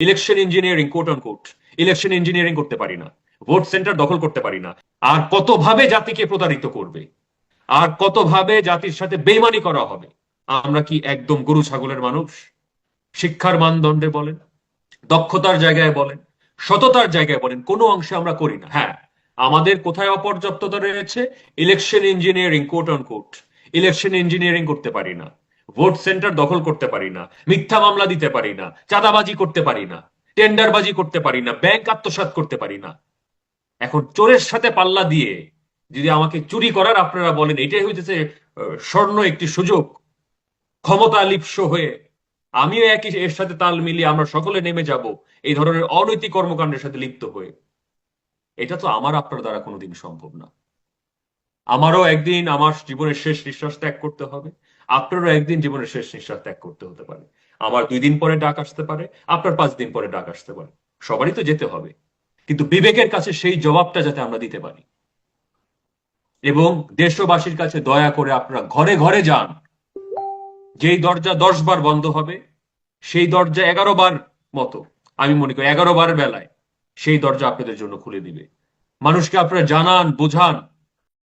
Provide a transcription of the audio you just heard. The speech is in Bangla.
Election engineering quote on quote election engineering করতে পারি না। ভোট সেন্টার দখল করতে পারি না। আর কতভাবে জাতিকে প্রতারিত করবে? আর কতভাবে জাতির সাথে বেইমানি করা হবে? আমরা কি একদম গরু ছাগলের মানুষ? শিক্ষার মানদণ্ডে বলেন, দক্ষতার জায়গায় বলেন, সততার জায়গায় বলেন, কোনো অংশে আমরা করি না। হ্যাঁ আমাদের কোথায় অপর্যাপ্ততা রয়েছে? Election engineering quote on quote election engineering করতে পারি না। ভোট সেন্টার দখল করতে পারি না, মিথ্যা মামলা দিতে পারি না, চাঁদাবাজি করতে পারি না, টেন্ডারবাজি করতে পারি না, ব্যাংক আত্মসাৎ করতে পারি না। এখন চোরের সাথে পাল্লা দিয়ে যদি আমাকে চুরি করার আপনারা বলেন, এটাই হইতেছে স্বর্ণ একটি সুযোগ। ক্ষমতা লিপ্স হয়ে আমিও একই এর সাথে তাল মিলিয়ে আমরা সকলে নেমে যাব, এই ধরনের অনৈতিক কর্মকাণ্ডের সাথে লিপ্ত হয়ে। এটা তো আমার আপনার দ্বারা কোনোদিন সম্ভব না। আমারও একদিন আমার জীবনের শেষ নিঃশ্বাস ত্যাগ করতে হবে। আপনারও একদিন জীবনের শেষ নিঃশ্বাস ত্যাগ করতে হতে পারে। আমার দুই দিন পরে ডাক আসতে পারে, আপনার পাঁচ দিন পরে ডাক আসতে পারে। সবারই তো যেতে হবে। কিন্তু বিবেকের কাছে সেই জবাবটা যাতে আমরা দিতে পারি। এবং দেশবাসীর কাছে দয়া করে আপনারা ঘরে ঘরে যান। যেই দরজা দশ বার বন্ধ হবে, সেই দরজা এগারো বার মতো, আমি মনে করি এগারো বার বেলায়, সেই দরজা আপনাদের জন্য খুলে দিবে। মানুষকে আপনারা জানান, বোঝান